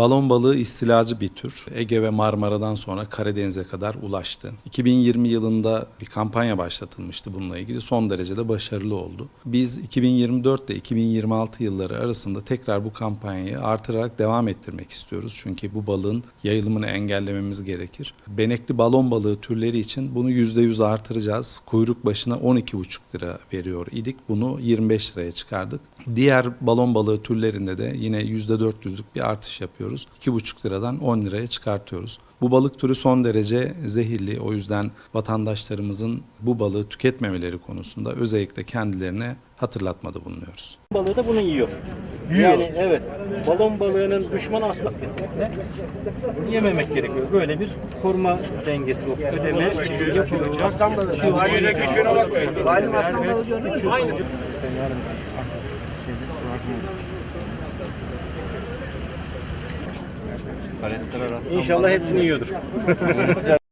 Balon balığı istilacı bir tür. Ege ve Marmara'dan sonra Karadeniz'e kadar ulaştı. 2020 yılında bir kampanya başlatılmıştı bununla ilgili. Son derece de başarılı oldu. Biz 2024 ile 2026 yılları arasında tekrar bu kampanyayı artırarak devam ettirmek istiyoruz. Çünkü bu balığın yayılımını engellememiz gerekir. Benekli balon balığı türleri için bunu %100 artıracağız. Kuyruk başına 12,5 lira veriyor idik. Bunu 25 liraya çıkardık. Diğer balon balığı türlerinde de yine %400'lük bir artış yapıyoruz. 2,5 liradan 10 liraya çıkartıyoruz. Bu balık türü son derece zehirli. O yüzden vatandaşlarımızın bu balığı tüketmemeleri konusunda özellikle kendilerine hatırlatmada bulunuyoruz. balığı da bunu yiyor. Yani evet. Balon balığının düşmanı aslas kesinlikle. Yememek gerekiyor. Böyle bir koruma dengesi, o ödeme yapılacak. Aslan İnşallah hepsini yiyordur.